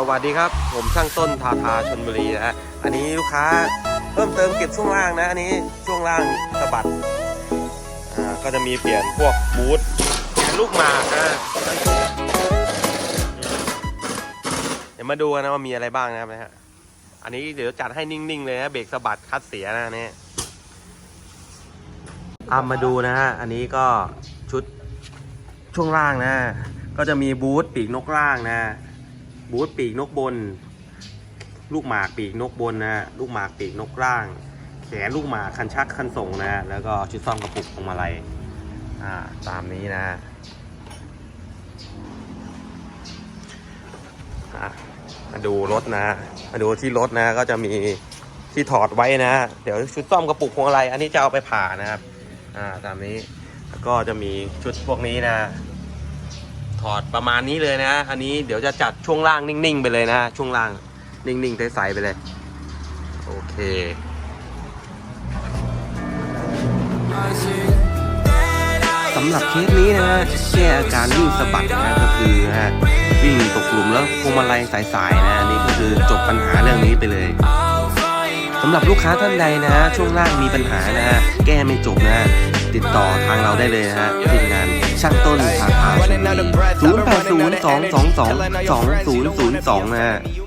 สวัสดีครับ ผมช่างต้นทาทาชนบุรีนะฮะอันนี้ลูกค้าเพิ่มเติมเก็บช่วงล่างนะ อันนี้ช่วงล่างสะบัดอ่าก็จะมีเปลี่ยนพวกบูทลูกหมากนะเดี๋ยวมาดูกันนะว่ามีอะไรบ้างนะครับนะฮะอันนี้เดี๋ยวจัดให้นิ่งๆเลยนะเบรกสะบัดคัดเสียนะอันนี่อามาดูนะฮะ อันนี้ก็ชุดช่วงล่างนะ ก็จะมีบูทปีกนกล่างนะ บูทปีกนกบน ลูกหมากปีกนกบนนะลูกหมากปีกนกล่าง แขนลูกหมากคันชักคันส่งนะ แล้วก็ชุดซ่อมกระปุกพวงมาลัยอ่าตามนี้นะอะมาดูรถนะ มาดูที่รถนะ ก็จะมีที่ถอดไว้นะ เดี๋ยวชุดซ่อมกระปุกพวงมาลัยอันนี้จะเอาไปผ่านะครับ อ่า ตามนี้ แล้วก็จะมีชุดพวกนี้นะ อดประมาณนี้เลยนะ อันนี้เดี๋ยวจะจัดช่วงล่างนิ่งๆ ไปเลยนะช่วงล่างนิ่งๆใสๆไปเลย โอเค สำหรับเคสนี้นะฮะแก้อาการวิ่งสะบัดนะก็คือฮะวิ่งตกหลุมแล้วพวงมาลัยสายๆนะนี่ก็คือจบปัญหาเรื่องนี้ไปเลยสำหรับลูกค้าท่านใดนะฮะช่วงล่างมีปัญหานะฮะแก้ไม่จบนะฮะติดต่อทางเราได้เลยนะฮะทีมงานช่างต้นทาทา ศูนย์แปดศูนย์สองสองสองสองศูนย์ศูนย์สองนะฮะ You